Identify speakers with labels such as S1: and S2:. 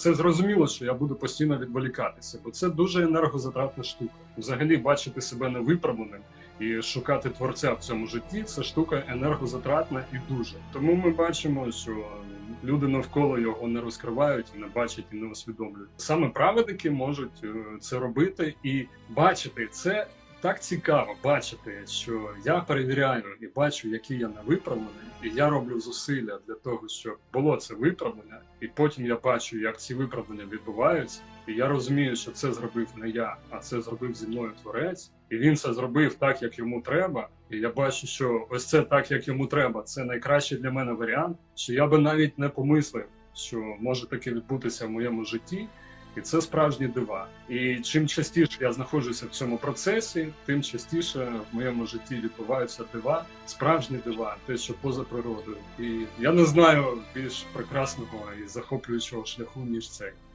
S1: Це зрозуміло, що я буду постійно відволікатися, бо це дуже енергозатратна штука. Взагалі бачити себе невиправленим і шукати творця в цьому житті це штука енергозатратна і дуже. Тому ми бачимо, що люди навколо його не розкривають, не бачать і не усвідомлюють. Саме праведники можуть е, це робити і бачити це. Так цікаво бачити, що я перевіряю і бачу, який я невиправлений, і я роблю зусилля для того, щоб було це виправлення, і потім я бачу, як ці виправлення відбуваються, і я розумію, що це зробив не я, а це зробив зі мною творець, і він це зробив так, як йому треба. І я бачу, що ось це так, як йому треба. Це найкращий для мене варіант, що я би навіть не помислив, що може таке відбутися в моєму житті. І це справжні дива. І чим частіше я знаходжуся в цьому процесі, тим частіше в моєму житті відбуваються дива, справжні дива, те, що поза природою. І я не знаю більш прекрасного і захоплюючого шляху ніж цей.